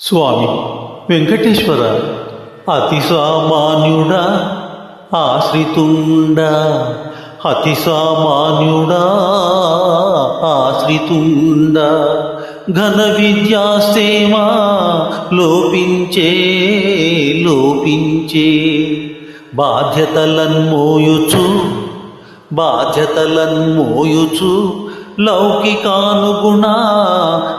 స్వామి వెంకటేశ్వర అతి సామాన్యుడా ఆశ్రితుండా అతి సామాన్యుడా ఆశ్రితుండా ఘన విద్యాసేమా లోపించే లోపించే బాధ్యతలన్ మోయుచు బాధ్యతలన్ మోయుచు లౌకికానుగుణ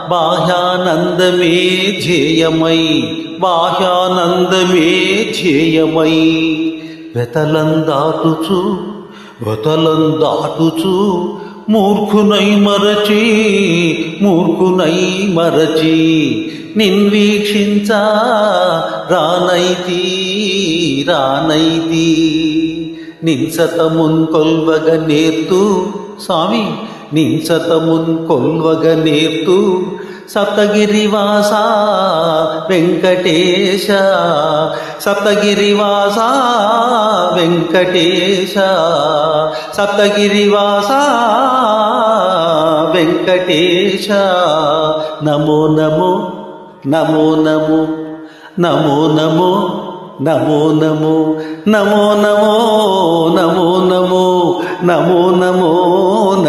బాహ్యానందమే ధ్యేయమై బాహ్యానందమే ధ్యేయమై. వెతలం దాటుచు వెతలం దాటుచు మూర్ఖునై మరచి మూర్ఖునై మరచి. నిన్వీక్షించ రానైతి రానైతి. నిన్సతమున్ కొల్వగ నేర్తూ స్వామి నింసతమున్ కొల్వగ నేర్తు సప్తగిరివాస వెంకటేశ సప్తగిరివాస వెంకటేశ సప్తగిరివాస వెంకటేశ. నమో నమో నమో నమో నమో నమో నమో నమో నమో నమో నమో నమో నమో నమో.